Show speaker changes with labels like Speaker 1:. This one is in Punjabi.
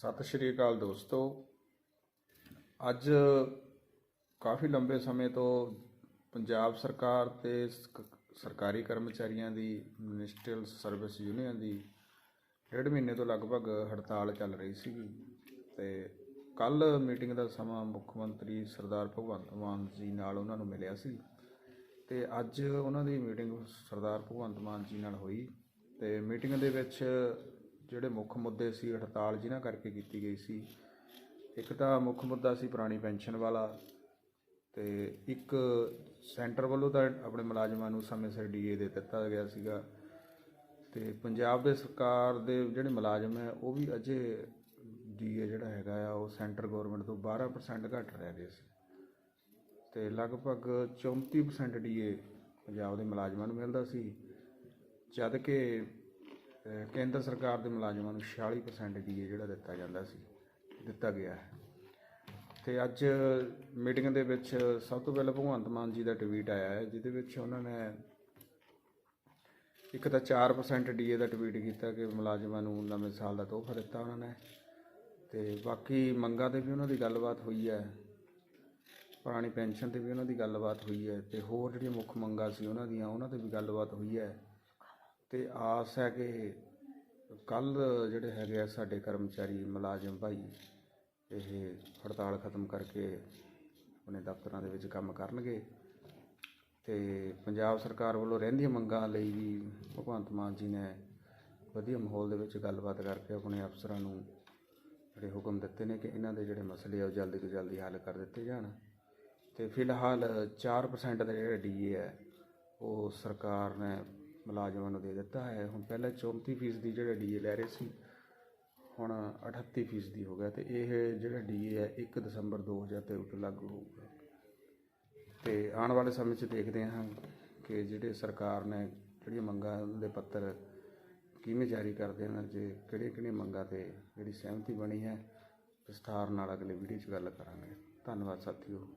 Speaker 1: ਸਤਿ ਸ਼੍ਰੀ ਅਕਾਲ ਦੋਸਤੋ। ਅੱਜ ਕਾਫੀ ਲੰਬੇ ਸਮੇਂ ਤੋਂ ਪੰਜਾਬ ਸਰਕਾਰ ਤੇ ਸਰਕਾਰੀ ਕਰਮਚਾਰੀਆਂ ਦੀ ਮਿਨਿਸਟਰੀਅਲ ਸਰਵਿਸ ਯੂਨੀਅਨ ਦੀ ਡੇਢ ਮਹੀਨੇ ਤੋਂ ਲਗਭਗ ਹੜਤਾਲ ਚੱਲ ਰਹੀ ਸੀ ਤੇ ਕੱਲ ਮੀਟਿੰਗ ਦਾ ਸਮਾਂ ਮੁੱਖ ਮੰਤਰੀ ਸਰਦਾਰ ਭਗਵੰਤ ਮਾਨ ਜੀ ਨਾਲ ਉਹਨਾਂ ਨੂੰ ਮਿਲਿਆ ਸੀ ਤੇ ਅੱਜ ਉਹਨਾਂ ਦੀ ਮੀਟਿੰਗ ਸਰਦਾਰ ਭਗਵੰਤ ਮਾਨ ਜੀ ਨਾਲ ਹੋਈ ਤੇ ਮੀਟਿੰਗ ਦੇ ਵਿੱਚ ਜਿਹੜੇ ਮੁੱਖ ਮੁੱਦੇ ਸੀ, ਹੜਤਾਲ ਜਿਨ੍ਹਾਂ ਕਰਕੇ ਕੀਤੀ ਗਈ ਸੀ। ਇੱਕ ਤਾਂ ਮੁੱਖ ਮੁੱਦਾ ਸੀ ਪੁਰਾਣੀ ਪੈਨਸ਼ਨ ਵਾਲਾ ਤੇ ਇੱਕ ਸੈਂਟਰ ਵੱਲੋਂ ਤਾਂ ਆਪਣੇ ਮੁਲਾਜ਼ਮਾਂ ਨੂੰ ਸਮੇਂ ਸਿਰ ਡੀਏ ਦੇ ਦਿੱਤਾ ਗਿਆ ਸੀਗਾ। ਤੇ ਪੰਜਾਬ ਦੇ ਸਰਕਾਰ ਦੇ ਜਿਹੜੇ ਮੁਲਾਜ਼ਮ ਹੈ, ਉਹ ਵੀ ਅਜੇ ਡੀਏ ਜਿਹੜਾ ਹੈਗਾ ਆ, ਉਹ ਸੈਂਟਰ ਗਵਰਨਮੈਂਟ ਤੋਂ 12% ਘੱਟ ਰਹਿ ਗਏ ਸੀ। ਤੇ ਲਗਭਗ 34% ਡੀਏ ਪੰਜਾਬ ਦੇ ਮੁਲਾਜ਼ਮਾਂ ਨੂੰ ਮਿਲਦਾ ਸੀ, ਜਦ ਕਿ ਅਹ, ਕੇਂਦਰ ਸਰਕਾਰ ਦੇ ਮੁਲਾਜ਼ਮਾਂ ਨੂੰ 46% ਡੀਏ ਜਿਹੜਾ ਦਿੱਤਾ ਜਾਂਦਾ ਸੀ ਦਿੱਤਾ ਗਿਆ ਹੈ। ਤੇ ਅੱਜ ਮੀਟਿੰਗ ਦੇ ਵਿੱਚ ਸਭ ਤੋਂ ਪਹਿਲਾਂ ਭਗਵੰਤ ਮਾਨ ਜੀ ਦਾ ਟਵੀਟ ਆਇਆ ਹੈ ਜਿਹਦੇ ਵਿੱਚ ਉਹਨਾਂ ਨੇ ਇੱਕ ਤਾਂ 4% ਡੀਏ ਦਾ ਟਵੀਟ ਕੀਤਾ ਕਿ ਮੁਲਾਜ਼ਮਾਂ ਨੂੰ ਨਵੇਂ ਸਾਲ ਦਾ ਤੋਹਫਾ ਦਿੱਤਾ ਉਹਨਾਂ ਨੇ। ਤੇ ਬਾਕੀ ਮੰਗਾਂ ਤੇ ਵੀ ਉਹਨਾਂ ਦੀ ਗੱਲਬਾਤ ਹੋਈ ਹੈ ਪੁਰਾਣੀ ਪੈਨਸ਼ਨ ਤੇ ਵੀ ਉਹਨਾਂ ਦੀ ਗੱਲਬਾਤ ਹੋਈ ਹੈ ਤੇ ਹੋਰ ਜਿਹੜੀਆਂ ਮੁੱਖ ਮੰਗਾਂ ਸੀ ਉਹਨਾਂ ਦੀਆਂ ਉਹਨਾਂ ਤੇ ਵੀ ਗੱਲਬਾਤ ਹੋਈ ਹੈ। ਤੇ ਆਸ ਹੈ ਕਿ ਕੱਲ ਜਿਹੜੇ ਹੈਗੇ ਆ ਸਾਡੇ ਕਰਮਚਾਰੀ ਮੁਲਾਜ਼ਮ ਭਾਈ, ਇਹ ਹੜਤਾਲ ਖਤਮ ਕਰਕੇ ਆਪਣੇ ਦਫ਼ਤਰਾਂ ਦੇ ਵਿੱਚ ਕੰਮ ਕਰਨਗੇ ਤੇ ਪੰਜਾਬ ਸਰਕਾਰ ਵੱਲੋਂ ਰਹਿੰਦੀਆਂ ਮੰਗਾਂ ਲਈ ਵੀ ਭਗਵੰਤ ਮਾਨ ਜੀ ਨੇ ਵਧੀਆ ਮਾਹੌਲ ਦੇ ਵਿੱਚ ਗੱਲਬਾਤ ਕਰਕੇ ਆਪਣੇ ਅਫਸਰਾਂ ਨੂੰ ਜਿਹੜੇ ਹੁਕਮ ਦਿੱਤੇ ਨੇ ਕਿ ਇਹਨਾਂ ਦੇ ਜਿਹੜੇ ਮਸਲੇ ਆ ਉਹ ਜਲਦੀ ਤੋਂ ਜਲਦੀ ਹੱਲ ਕਰ ਦਿੱਤੇ ਜਾਣ। ਤੇ ਫਿਲਹਾਲ 4% ਦਾ ਜਿਹੜਾ ਡੀਏ ਹੈ, ਉਹ ਸਰਕਾਰ ਨੇ ਮੁਲਾਜ਼ਮਾਂ ਨੂੰ ਦੇ ਦਿੱਤਾ ਹੈ। ਹੁਣ ਪਹਿਲਾਂ 34% ਦੀ ਜਿਹੜਾ ਡੀਏ ਲੈ ਰਹੇ ਸੀ, ਹੁਣ 38% ਹੋ ਗਿਆ ਤੇ ਇਹ ਜਿਹੜਾ ਡੀਏ ਹੈ 1 ਦਸੰਬਰ 2023 ਤੋਂ ਲਾਗੂ ਹੋਊਗਾ। ਤੇ ਆਉਣ ਵਾਲੇ ਸਮੇਂ 'ਚ ਦੇਖਦੇ ਹਾਂ ਕਿ ਜਿਹੜੇ ਸਰਕਾਰ ਨੇ ਜਿਹੜੀਆਂ ਮੰਗਾਂ ਦੇ ਪੱਤਰ ਕਿਵੇਂ ਜਾਰੀ ਕਰਦੇ ਹਨ ਜੇ ਕਿਹੜੀਆਂ ਕਿਹੜੀਆਂ ਮੰਗਾਂ ਤੇ ਜਿਹੜੀ ਸਹਿਮਤੀ ਬਣੀ ਹੈ, ਵਿਸਥਾਰ ਨਾਲ ਅਗਲੇ ਵੀਡੀਓ 'ਚ ਗੱਲ ਕਰਾਂਗੇ। ਧੰਨਵਾਦ ਸਾਥੀਓ।